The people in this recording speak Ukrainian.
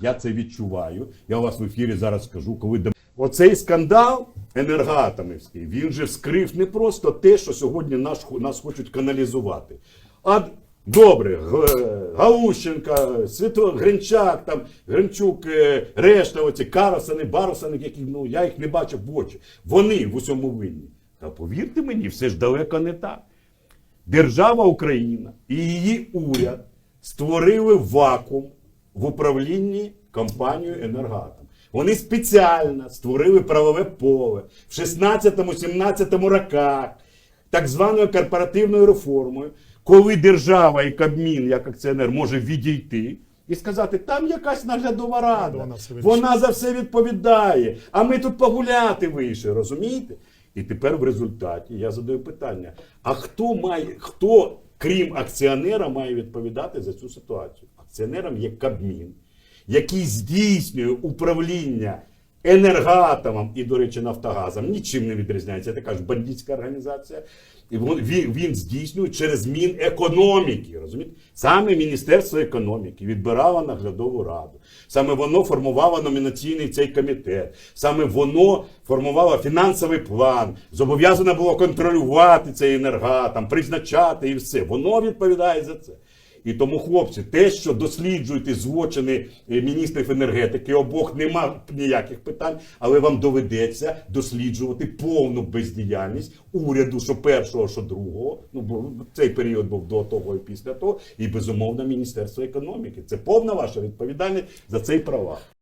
Я це відчуваю. Я у вас в ефірі зараз скажу, коли оцей скандал енергоатомівський, він же вскрив не просто те, що сьогодні наш, нас хочуть каналізувати. А добре, Г- Галущенка, Свято Гринчак, там Гринчук, е, решта, оці Карасани, Барасани, які ну я їх не бачив в очі. Вони в усьому винні. Та повірте мені, все ж далеко не так. Держава Україна і її уряд створили вакуум в управлінні компанією «Енергоатом». Вони спеціально створили правове поле в 16-17 роках так званою корпоративною реформою, коли держава і Кабмін, як акціонер, може відійти і сказати, там якась наглядова рада, Вона вона за все відповідає, а ми тут погуляти вийшли, розумієте? І тепер в результаті я задаю питання: а хто має, хто, крім акціонера, має відповідати за цю ситуацію? Акціонером є Кабмін, який здійснює управління енергоатомом і, до речі, Нафтогазом нічим не відрізняється. Така ж бандитська організація. І він, він, здійснює через Мінекономіки. Розумієте? Саме Міністерство економіки відбирало наглядову раду. Саме воно формувало номінаційний цей комітет. Саме воно формувало фінансовий план, зобов'язане було контролювати цей енергатом, призначати і все. Воно відповідає за це. І тому, хлопці, те, що досліджуєте злочини е, міністрів енергетики, обох нема ніяких питань, але вам доведеться досліджувати повну бездіяльність уряду, що першого, що другого. Ну бо цей період був до того і після того, і безумовно Міністерство економіки. Це повна ваша відповідальність за цей права.